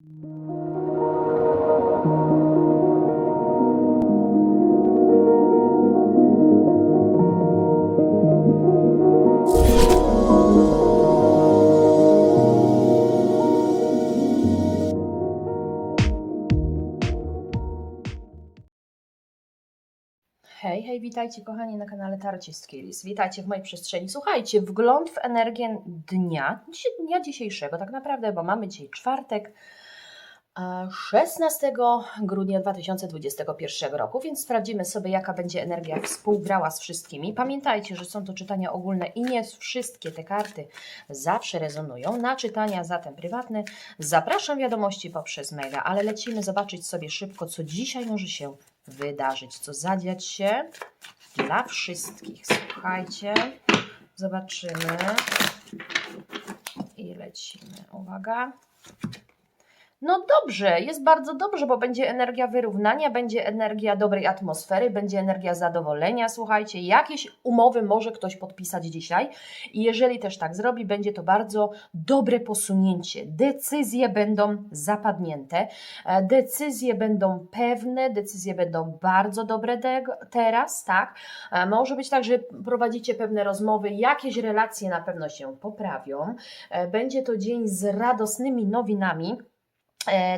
you Hej, hej, witajcie kochani na kanale Tarcie Skills. Witajcie w mojej przestrzeni. Słuchajcie, wgląd w energię dnia, dnia dzisiejszego tak naprawdę, bo mamy dzisiaj czwartek, e, 16 grudnia 2021 roku, więc sprawdzimy sobie, jaka będzie energia współgrała z wszystkimi. Pamiętajcie, że są to czytania ogólne i nie wszystkie te karty zawsze rezonują. Na czytania zatem prywatne zapraszam wiadomości poprzez maila, ale lecimy zobaczyć sobie szybko, co dzisiaj może się wydarzyć, co zadziać się dla wszystkich. Słuchajcie, zobaczymy i lecimy. Uwaga. No dobrze, jest bardzo dobrze, bo będzie energia wyrównania, będzie energia dobrej atmosfery, będzie energia zadowolenia. Słuchajcie, jakieś umowy może ktoś podpisać dzisiaj i jeżeli też tak zrobi, będzie to bardzo dobre posunięcie. Decyzje będą zapadnięte, e, decyzje będą pewne, decyzje będą bardzo dobre te, teraz, tak? E, Może być tak, że prowadzicie pewne rozmowy, jakieś relacje na pewno się poprawią. E, Będzie to dzień z radosnymi nowinami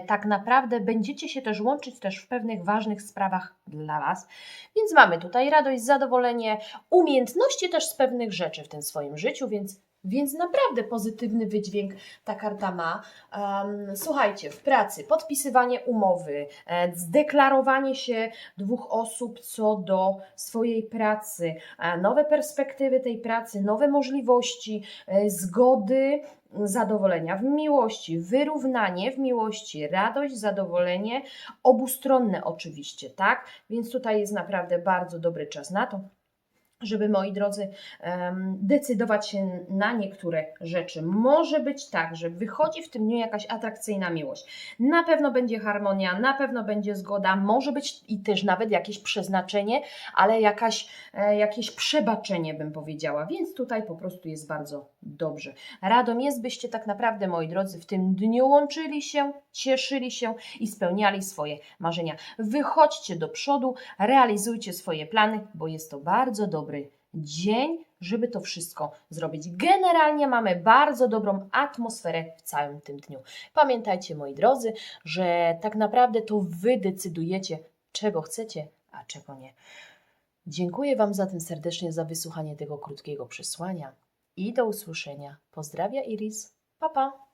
tak naprawdę będziecie się też łączyć też w pewnych ważnych sprawach dla Was. Więc mamy tutaj radość, zadowolenie, umiejętności też z pewnych rzeczy w tym swoim życiu, więc, więc naprawdę pozytywny wydźwięk ta karta ma. Słuchajcie, w pracy podpisywanie umowy, e, zdeklarowanie się dwóch osób co do swojej pracy, e, nowe perspektywy tej pracy, nowe możliwości, e, zgody, zadowolenia w miłości, wyrównanie w miłości, radość, zadowolenie, obustronne oczywiście, tak? Więc tutaj jest naprawdę bardzo dobry czas na to, żeby moi drodzy decydować się na niektóre rzeczy. Może być tak, że wychodzi w tym dniu jakaś atrakcyjna miłość. Na pewno będzie harmonia, na pewno będzie zgoda, może być i też nawet jakieś przeznaczenie, ale jakaś, e, jakieś przebaczenie bym powiedziała. Więc tutaj po prostu jest bardzo dobrze. Radą jest, byście tak naprawdę, moi drodzy, w tym dniu łączyli się, cieszyli się i spełniali swoje marzenia. Wychodźcie do przodu, realizujcie swoje plany, bo jest to bardzo dobry dzień, żeby to wszystko zrobić. Generalnie mamy bardzo dobrą atmosferę w całym tym dniu. Pamiętajcie, moi drodzy, że tak naprawdę to Wy decydujecie, czego chcecie, a czego nie. Dziękuję Wam zatem serdecznie za wysłuchanie tego krótkiego przesłania i do usłyszenia. Pozdrawia Iris. Pa, pa.